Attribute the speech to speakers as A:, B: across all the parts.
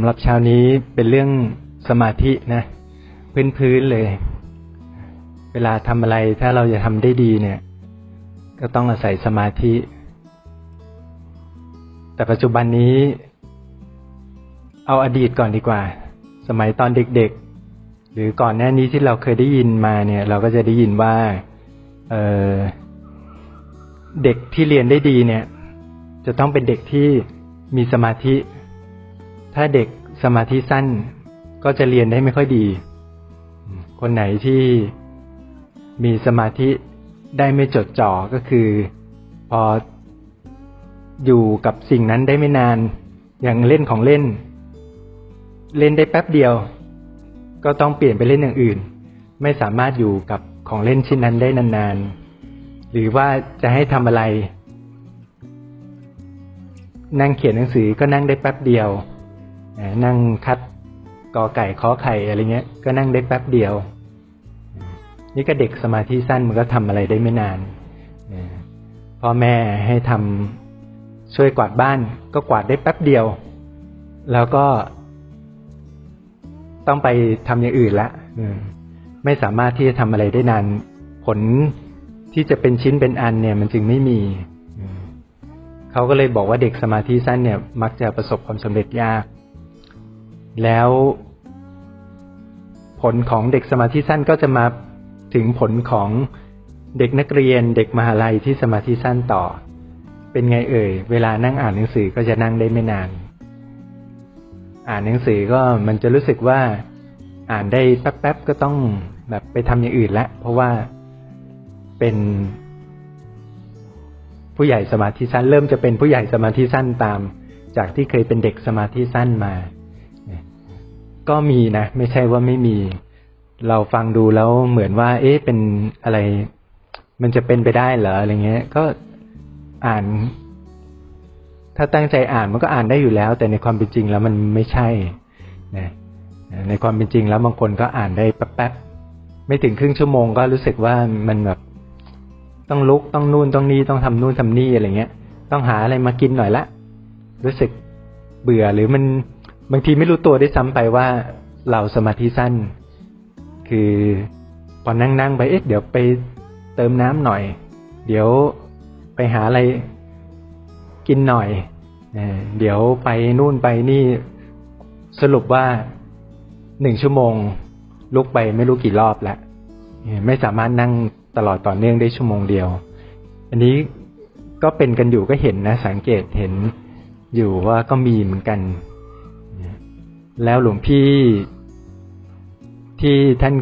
A: ำหรับเช้านี้เป็นเรื่องสมาธินะพื้นพื้นๆเลย เวลาทำอะไรถ้าเราจะทำได้ดีเนี่ย ก็ต้องอาศัยสมาธิ แต่ปัจจุบันนี้ เอาอดีตก่อนดีกว่า สมัยตอนเด็กๆ หรือก่อนหน้านี้ที่เราเคยได้ยินมาเนี่ย เราก็จะได้ยินว่าเเด็กที่เรียนได้ดีเนี่ย จะต้องเป็นเด็กที่มีสมาธิ ถ้าเด็กสมาธิสั้นก็จะเรียนได้ไม่ค่อยดี คนไหนที่มีสมาธิได้ไม่จดจ่อก็คือ พออยู่กับสิ่งนั้นได้ไม่นาน อย่างเล่นของเล่น เล่นได้แป๊บเดียว ก็ต้องเปลี่ยนไปเล่นอย่างอื่น ไม่สามารถอยู่กับของเล่นชิ้นนั้นได้นานๆ หรือว่าจะให้ทำอะไร นั่งเขียนหนังสือก็นั่งได้แป๊บเดียว นั่งคัดกอไก่ขอไข่อะไรเงี้ย ก็นั่งได้แป๊บเดียว นี่ก็เด็กสมาธิสั้นมันก็ทำอะไรได้ไม่นานพ่อแม่ให้ทำช่วยกวาดบ้าน ก็กวาดได้แป๊บเดียว แล้วก็ต้องไปทำอย่างอื่นละไม่สามารถที่จะทำอะไรได้นาน ผลที่จะเป็นชิ้นเป็นอันเนี่ย มันจึงไม่มีเขาก็เลยบอกว่าเด็กสมาธิสั้นเนี่ย มักจะประสบความสำเร็จยาก แล้วผลของเด็กสมาธิสั้นก็จะมาถึงผลของเด็กนักเรียนเด็กมหาลัยที่สมาธิสั้นต่อ เป็นไงเอ่ย เวลานั่งอ่านหนังสือก็จะนั่งได้ไม่นาน อ่านหนังสือก็มันจะรู้สึกว่าอ่านได้แป๊บๆก็ต้องแบบไปทำอย่างอื่นละเพราะว่าเป็น ผู้ใหญ่สมาธิสั้น เริ่มจะเป็นผู้ใหญ่สมาธิสั้นตาม จากที่เคยเป็นเด็กสมาธิสั้นมา ก็มีนะ ไม่ใช่ว่าไม่มี เราฟังดูแล้วเหมือนว่า เอ๊ะเป็นอะไร มันจะเป็นไปได้เหรออะไรเงี้ย ก็อ่าน ถ้าตั้งใจอ่านมันก็อ่านได้อยู่แล้ว แต่ในความเป็นจริงแล้วมันไม่ใช่นะในความเป็นจริงแล้วบางคนก็อ่านได้แป๊บๆไม่ถึงครึ่งชั่วโมงก็รู้สึกว่ามันแบบต้องลุกต้องนู่นต้องนี่ต้องทำนู่นทำนี่อะไรเงี้ย ต้องหาอะไรมากินหน่อยละ รู้สึกเบื่อหรือมัน บางทีไม่รู้ตัวได้ซ้ำไปว่าเราสมาธิสั้น คือพอนั่งๆไปเอ๊ะเดี๋ยวไปเติมน้ำหน่อย เดี๋ยวไปหาอะไรกินหน่อยเดี๋ยวไปนู่นไปนี่สรุปว่าหนึ่งชั่วโมง ลุกไปไม่รู้กี่รอบแล้วไม่สามารถนั่งตลอดต่อเนื่องได้ชั่วโมงเดียว อันนี้ก็เป็นกันอยู่ก็เห็นนะ สังเกตเห็นอยู่ว่าก็มีเหมือนกัน แล้วหลวงพี่ที่ท่าน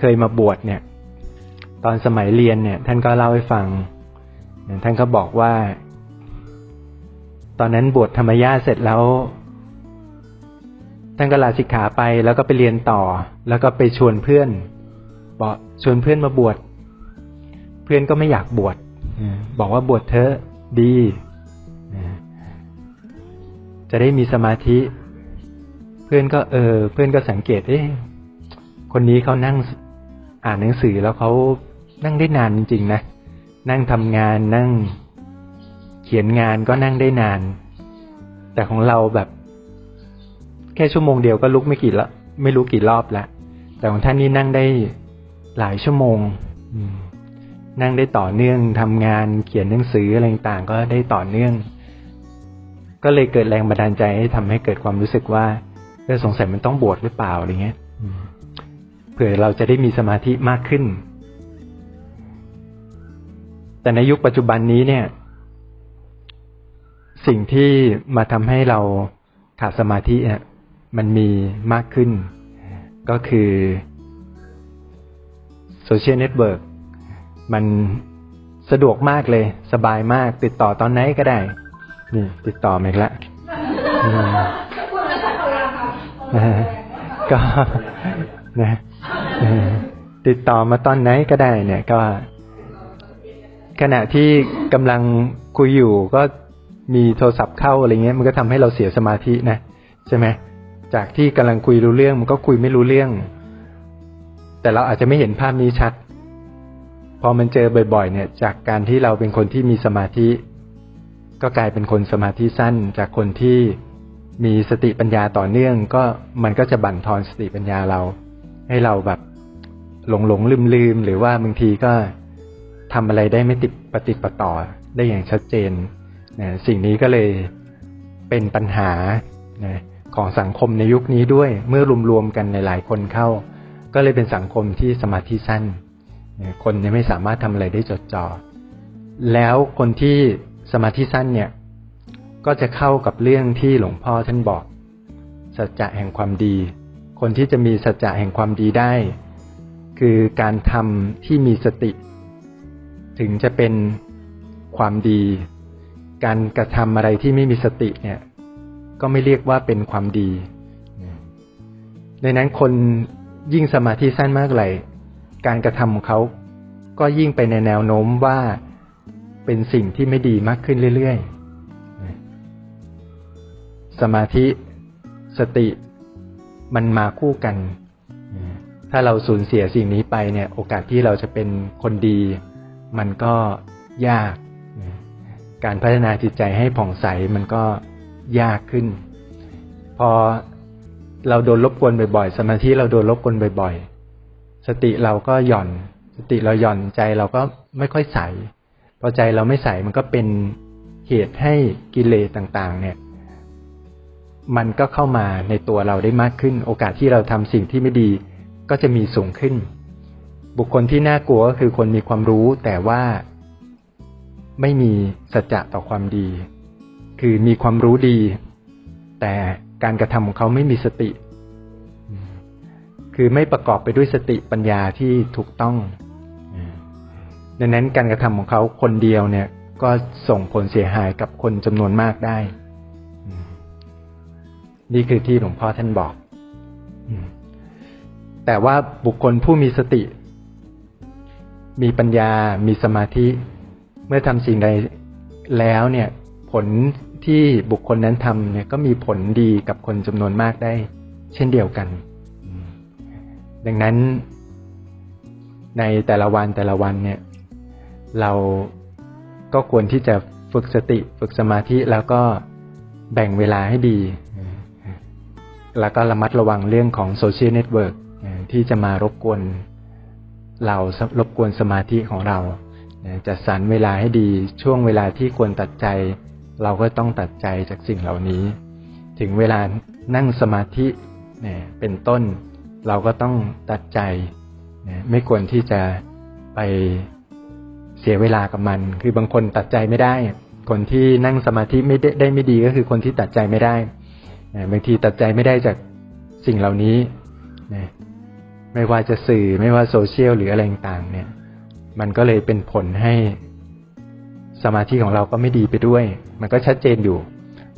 A: เคยมาบวชเนี่ย ตอนสมัยเรียนเนี่ย ท่านก็เล่าให้ฟัง ท่านก็บอกว่า ตอนนั้นบวชธรรมญาเสร็จแล้ว ท่านก็ลาสิกขาไปแล้วก็ไปเรียนต่อ แล้วก็ไปชวนเพื่อนบอกชวนเพื่อนมาบวชเพื่อนก็ไม่อยากบวชบอกว่าบวชเถอดีจะได้มีสมาธิ เพื่อนก็เออ เพื่อนก็สังเกต เอ๊ะคนนี้เขานั่งอ่านหนังสือแล้วเขานั่งได้นานจริงๆนะนั่งทำงานนั่ง เขียนงานก็นั่งได้นาน แต่ของเราแบบ แค่ชั่วโมงเดียวก็ลุกไม่กี่ละไม่รู้กี่รอบละแต่ของท่านนี่นั่งได้หลายชั่วโมงนั่งได้ต่อเนื่องทำงานเขียนหนังสืออะไรต่างก็ได้ต่อเนื่อง ก็เลยเกิดแรงบันดาลใจให้ทำให้เกิดความรู้สึกว่า เออสงสัยมันต้องบวชหรือเปล่าอะไรเงี้ยอืมเผื่อเราจะได้มีสมาธิมากขึ้น แต่ในยุคปัจจุบันนี้เนี่ย สิ่งที่มาทำให้เราขาดสมาธิเนี่ยมันมีมากขึ้น ก็คือโซเชียลเน็ตเวิร์กมันสะดวกมากเลย สบายมาก ติดต่อตอนไหนก็ได้ นี่ ติดต่อมาอีกแล้วอืมนะฮะ ก็นะติดต่อมาตอนไหนก็ได้เนี่ยก็ ขณะที่กำลังคุยอยู่ก็มีโทรศัพท์เข้าอะไรเงี้ย มันก็ทำให้เราเสียสมาธินะใช่ไหมจากที่กำลังคุยรู้เรื่อง มันก็คุยไม่รู้เรื่อง แต่เราอาจจะไม่เห็นภาพนี้ชัด พอมันเจอบ่อย ๆ เนี่ย จากการที่เราเป็นคนที่มีสมาธิ ก็กลายเป็นคนสมาธิสั้นจากคนที่ มีสติปัญญาต่อเนื่อง ก็มันก็จะบั่นทอนสติปัญญาเรา ให้เราแบบหลงหลงลืมลืมหรือว่าบางทีก็ทำอะไรได้ไม่ติดปฏิปต่อได้อย่างชัดเจนนะสิ่งนี้ก็เลยเป็นปัญหานะของสังคมในยุคนี้ด้วยเมื่อรวมๆกันหลายคนเข้า ก็เลยเป็นสังคมที่สมาธิสั้นนะคนไม่สามารถทำอะไรได้จดจ่อแล้วคนที่สมาธิสั้นเนี่ย ก็จะเข้ากับเรื่องที่หลวงพ่อท่านบอก สัจจะแห่งความดี คนที่จะมีสัจจะแห่งความดีได้ คือการทำที่มีสติ ถึงจะเป็นความดี การกระทำอะไรที่ไม่มีสติเนี่ยก็ไม่เรียกว่าเป็นความดีดังนั้นคนยิ่งสมาธิสั้นมากไหลการกระทำของเขาก็ยิ่งไปในแนวโน้มว่าเป็นสิ่งที่ไม่ดีมากขึ้นเรื่อย ๆ สมาธิ สติ มันมาคู่กัน ถ้าเราสูญเสียสิ่งนี้ไปเนี่ย โอกาสที่เราจะเป็นคนดี มันก็ยาก การพัฒนาจิตใจให้ผ่องใสมันก็ยากขึ้น พอเราโดนรบกวนบ่อยๆ สมาธิเราโดนรบกวนบ่อยๆ สติเราก็หย่อน สติเราหย่อนใจเราก็ไม่ค่อยใส พอใจเราไม่ใสมันก็เป็นเหตุให้กิเลสต่างๆ เนี่ย มันก็เข้ามาในตัวเราได้มากขึ้น โอกาสที่เราทำสิ่งที่ไม่ดีก็จะมีสูงขึ้น บุคคลที่น่ากลัวก็คือคนมีความรู้แต่ว่าไม่มีสัจจะต่อความดี คือมีความรู้ดี แต่การกระทำของเขาไม่มีสติ คือไม่ประกอบไปด้วยสติปัญญาที่ถูกต้องดังนั้นการกระทำของเขาคนเดียวเนี่ย ก็ส่งผลเสียหายกับคนจำนวนมากได้ นี่คือที่หลวงพ่อท่านบอก แต่ว่าบุคคลผู้มีสติ มีปัญญา มีสมาธิ เมื่อทำสิ่งใดแล้วเนี่ย ผลที่บุคคลนั้นทำเนี่ยก็มีผลดีกับคนจำนวนมากได้ เช่นเดียวกัน ดังนั้น ในแต่ละวันแต่ละวันเนี่ย เราก็ควรที่จะฝึกสติ ฝึกสมาธิแล้วก็แบ่งเวลาให้ดี แล้วก็ระมัดระวังเรื่องของโซเชียลเน็ตเวิร์กที่จะมารบกวนเรารบกวนสมาธิของเราจัดสรรเวลาให้ดีช่วงเวลาที่ควรตัดใจ เราก็ต้องตัดใจจากสิ่งเหล่านี้ ถึงเวลานั่งสมาธิเป็นต้น เราก็ต้องตัดใจไม่ควรที่จะไปเสียเวลากับมัน คือบางคนตัดใจไม่ได้ คนที่นั่งสมาธิไม่ได้ได้ไม่ดีก็คือคนที่ตัดใจไม่ได้ บางทีตัดใจไม่ได้จากสิ่งเหล่านี้ไม่ว่าจะสื่อไม่ว่าโซเชียลหรืออะไรต่างๆเนี่ย มันก็เลยเป็นผลให้สมาธิของเราก็ไม่ดีไปด้วย มันก็ชัดเจนอยู่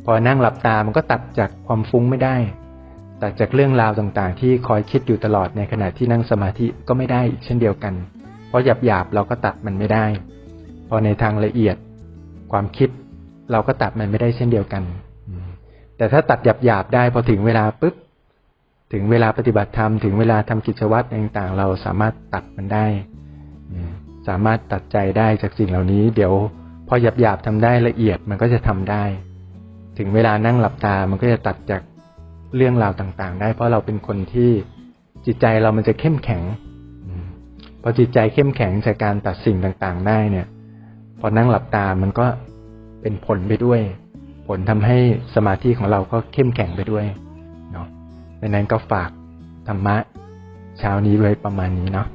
A: พอนั่งหลับตามันก็ตัดจากความฟุ้งไม่ได้ ตัดจากเรื่องราวต่างๆ ที่คอยคิดอยู่ตลอดในขณะที่นั่งสมาธิก็ไม่ได้อีกเช่นเดียวกัน เพราะหยาบๆเราก็ตัดมันไม่ได้ พอในทางละเอียดความคิดเราก็ตัดมันไม่ได้เช่นเดียวกัน แต่ถ้าตัดหยาบๆได้พอถึงเวลาปุ๊บถึงเวลาปฏิบัติธรรมถึงเวลาทำกิจวัตรต่างๆ เราสามารถตัดมันได้ สามารถตัดใจได้จากสิ่งเหล่านี้ เดี๋ยวพอหยาบๆทำได้ละเอียดมันก็จะทำได้ ถึงเวลานั่งหลับตามันก็จะตัดจากเรื่องราวต่างๆ ได้ เพราะเราเป็นคนที่จิตใจเรามันจะเข้มแข็งพอจิตใจเข้มแข็งจากการตัดสิ่งต่างๆ ได้เนี่ย พอนั่งหลับตามันก็เป็นผลไปด้วย ลทำให้สมาธิของเราก็เข้มแข็งไปด้วยเนาะดังนั้นก็ฝากธรรมะเช้านี้ไว้ประมาณนี้เนาะ